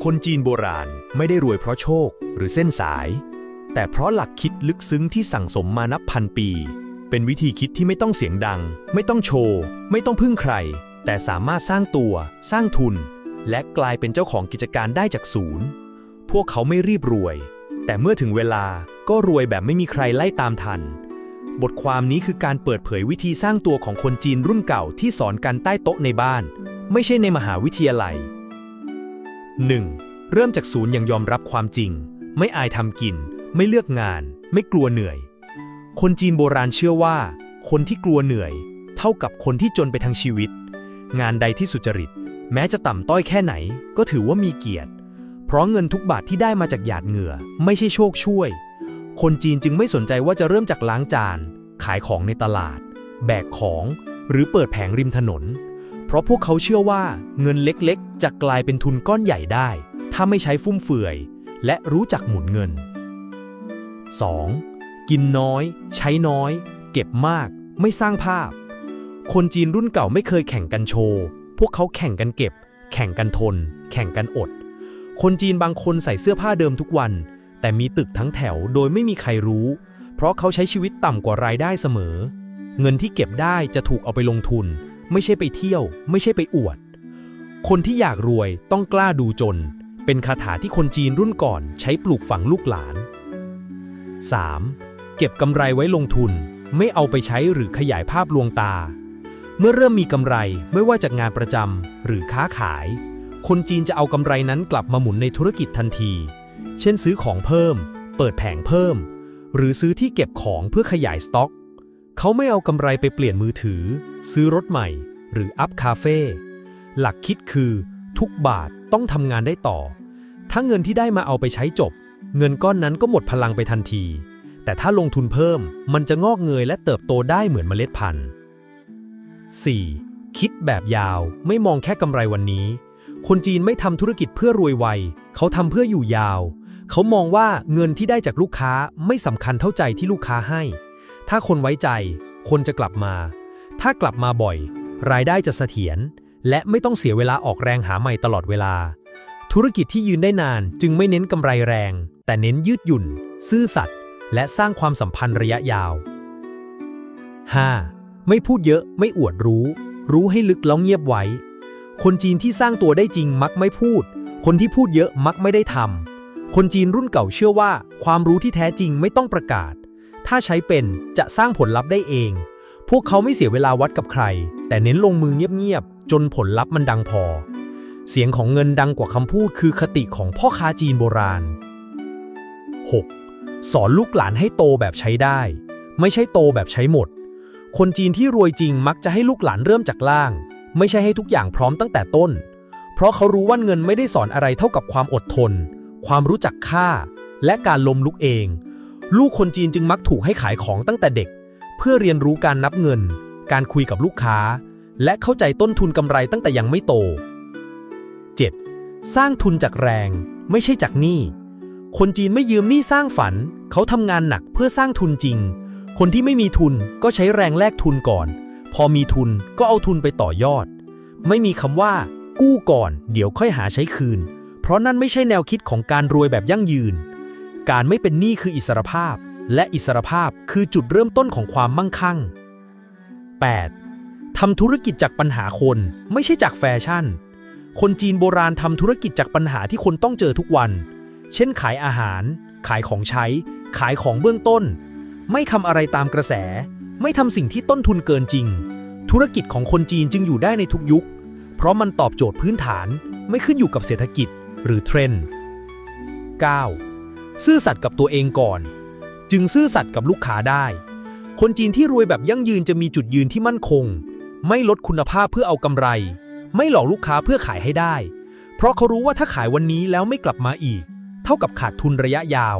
คนจีนโบราณไม่ได้รวยเพราะโชคหรือเส้นสาย แต่เพราะหลักคิดลึกซึ้งที่สั่งสมมานับพันปี เป็นวิธีคิดที่ไม่ต้องเสียงดัง ไม่ต้องโชว์ ไม่ต้องพึ่งใคร แต่สามารถสร้างตัว สร้างทุน และกลายเป็นเจ้าของกิจการได้จากศูนย์ พวกเขาไม่รีบรวย แต่เมื่อถึงเวลาก็รวยแบบไม่มีใครไล่ตามทัน บทความนี้คือการเปิดเผยวิธีสร้างตัวของคนจีนรุ่นเก่าที่สอนกันใต้โต๊ะในบ้าน ไม่ใช่ในมหาวิทยาลัย 1. เริ่มจากศูนย์อย่างยอมรับความจริง ไม่อายทำกิน ไม่เลือกงาน ไม่กลัวเหนื่อย คนจีนโบราณเชื่อว่า คนที่กลัวเหนื่อย เท่ากับคนที่จนไปทั้งชีวิต งานใดที่สุจริต แม้จะต่ำต้อยแค่ไหน ก็ถือว่ามีเกียรติ เพราะเงินทุกบาทที่ได้มาจากหยาดเหงื่อ ไม่ใช่โชคช่วย คนจีนจึงไม่สนใจว่าจะเริ่มจากล้างจาน ขายของในตลาด แบกของ หรือเปิดแผงริมถนน เพราะพวกเขาเชื่อว่าเงินเล็กๆ จะกลายเป็นทุนก้อนใหญ่ได้ ถ้าไม่ใช้ฟุ่มเฟือย และรู้จักหมุนเงิน 2. กินน้อย ใช้น้อย เก็บมาก ไม่สร้างภาพ คนจีนรุ่นเก่าไม่เคยแข่งกันโชว์ พวกเขาแข่งกันเก็บ แข่งกันทน แข่งกันอด คนจีนบางคนใส่เสื้อผ้าเดิมทุกวัน แต่มีตึกทั้งแถวโดยไม่มีใครรู้ เพราะเขาใช้ชีวิตต่ำกว่ารายได้เสมอ เงินที่เก็บได้จะถูกเอาไปลงทุน ไม่ใช่ไปเที่ยว ไม่ใช่ไปอวด คนที่อยากรวยต้องกล้าดูจน เป็นคาถาที่คนจีนรุ่นก่อนใช้ปลูกฝังลูกหลาน 3. เก็บกำไรไว้ลงทุน ไม่เอาไปใช้หรือขยายภาพลวงตา เมื่อเริ่มมีกำไรไม่ว่าจากงานประจำหรือค้าขาย คนจีนจะเอากำไรนั้นกลับมาหมุนในธุรกิจทันที เช่นซื้อของเพิ่ม เปิดแผงเพิ่ม หรือซื้อที่เก็บของเพื่อขยายสต็อก เขาไม่เอากำไรไปเปลี่ยนมือถือ ซื้อรถใหม่ หรืออัพคาเฟ่ หลักคิดคือ ทุกบาทต้องทำงานได้ต่อ ถ้าเงินที่ได้มาเอาไปใช้จบ เงินก้อนนั้นก็หมดพลังไปทันที แต่ถ้าลงทุนเพิ่มมันจะงอกเงยและเติบโตได้เหมือนเมล็ดพันธุ์ 4. คิดแบบยาวไม่มองแค่กำไรวันนี้ คนจีนไม่ทำธุรกิจเพื่อรวยไว เขาทำเพื่ออยู่ยาว เขามองว่าเงินที่ได้จากลูกค้าไม่สำคัญเท่าใจที่ลูกค้าให้ ถ้าคนไว้ใจ คนจะกลับมา ถ้ากลับมาบ่อย รายได้จะเสถียร และไม่ต้องเสียเวลาออกแรงหาใหม่ตลอดเวลา ธุรกิจที่ยืนได้นานจึงไม่เน้นกำไรแรง แต่เน้นยืดหยุ่น ซื่อสัตย์ และสร้างความสัมพันธ์ระยะยาว 5. ไม่พูดเยอะ ไม่อวดรู้ รู้ให้ลึกแล้วเงียบไว้ คนจีนที่สร้างตัวได้จริงมักไม่พูด คนที่พูดเยอะมักไม่ได้ทำคนจีนรุ่นเก่าเชื่อว่า ความรู้ที่แท้จริงไม่ต้องประกาศ ถ้าใช้เป็นจะสร้างผลลัพธ์ได้เอง พวกเขาไม่เสียเวลาวัดกับใคร แต่เน้นลงมือเงียบๆ จนผลลัพธ์มันดังพอ เสียงของเงินดังกว่าคำพูดคือคติของพ่อค้าจีนโบราณ 6. สอนลูกหลานให้โตแบบใช้ได้ ไม่ใช่โตแบบใช้หมด คนจีนที่รวยจริงมักจะให้ลูกหลานเริ่มจากล่าง ไม่ใช่ให้ทุกอย่างพร้อมตั้งแต่ต้น เพราะเขารู้ว่าเงินไม่ได้สอนอะไรเท่ากับความอดทน ความรู้จักค่า และการล้มลุกเอง ลูกคนจีนจึงมักถูกให้ขายของตั้งแต่เด็ก เพื่อเรียนรู้การนับเงิน การคุยกับลูกค้า และเข้าใจต้นทุนกำไรตั้งแต่ยังไม่โต 7. สร้างทุนจากแรง ไม่ใช่จากหนี้ คนจีนไม่ยืมหนี้สร้างฝัน เขาทำงานหนักเพื่อสร้างทุนจริง คนที่ไม่มีทุนก็ใช้แรงแลกทุนก่อน พอมีทุนก็เอาทุนไปต่อยอด ไม่มีคำว่า กู้ก่อน เดี๋ยวค่อยหาใช้คืน เพราะนั่นไม่ใช่แนวคิดของการรวยแบบยั่งยืน การไม่เป็นหนี้คืออิสรภาพ และอิสรภาพคือจุดเริ่มต้นของความมั่งคั่ง 8. ทำธุรกิจจากปัญหาคน ไม่ใช่จากแฟชั่น คนจีนโบราณทำธุรกิจจากปัญหาที่คนต้องเจอทุกวัน เช่นขายอาหาร ขายของใช้ ขายของเบื้องต้น ไม่ทำอะไรตามกระแส ไม่ทำสิ่งที่ต้นทุนเกินจริง ธุรกิจของคนจีนจึงอยู่ได้ในทุกยุค เพราะมันตอบโจทย์พื้นฐาน ไม่ขึ้นอยู่กับเศรษฐกิจหรือเทรนด์ 9. ซื่อสัตย์กับตัวเองก่อน จึงซื่อสัตย์กับลูกค้าได้ คนจีนที่รวยแบบยั่งยืนจะมีจุดยืนที่มั่นคง ไม่ลดคุณภาพเพื่อเอากำไร ไม่หลอกลูกค้าเพื่อขายให้ได้ เพราะเขารู้ว่าถ้าขายวันนี้แล้วไม่กลับมาอีก เท่ากับขาดทุนระยะยาว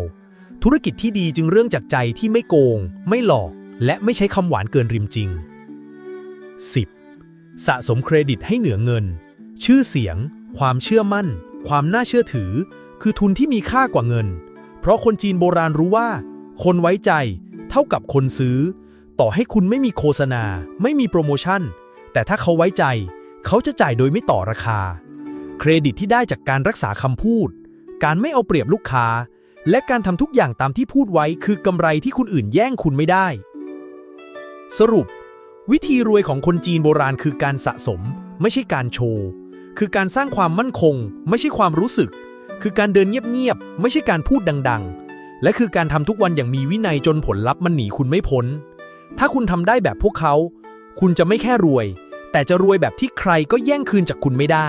ธุรกิจที่ดีจึงเรื่องจากใจที่ไม่โกง ไม่หลอก และไม่ใช้คำหวานเกินริมจริง 10. สะสมเครดิตให้เหนือเงิน ชื่อเสียง ความเชื่อมั่น ความน่าเชื่อถือ คือทุนที่มีค่ากว่าเงิน เพราะคนจีนโบราณรู้ว่า คนไว้ใจ เท่ากับคนซื้อ ต่อให้คุณไม่มีโฆษณา ไม่มีโปรโมชั่น แต่ถ้าเขาไว้ใจ เขาจะจ่ายโดยไม่ต่อราคา เครดิตที่ได้จากการรักษาคำพูด การไม่เอาเปรียบลูกค้า และการทำทุกอย่างตามที่พูดไว้คือกำไรที่คนอื่นแย่งคุณไม่ได้ สรุป วิธีรวยของคนจีนโบราณคือการสะสม ไม่ใช่การโชว์ คือการสร้างความมั่นคง ไม่ใช่ความรู้สึก คือการเดินเงียบๆ ไม่ใช่การพูดดังๆ และคือการทำทุกวันอย่างมีวินัยจนผลลัพธ์มันหนีคุณไม่พ้น ถ้าคุณทำได้แบบพวกเขา คุณจะไม่แค่รวย แต่จะรวยแบบที่ใครก็แย่งคืนจากคุณไม่ได้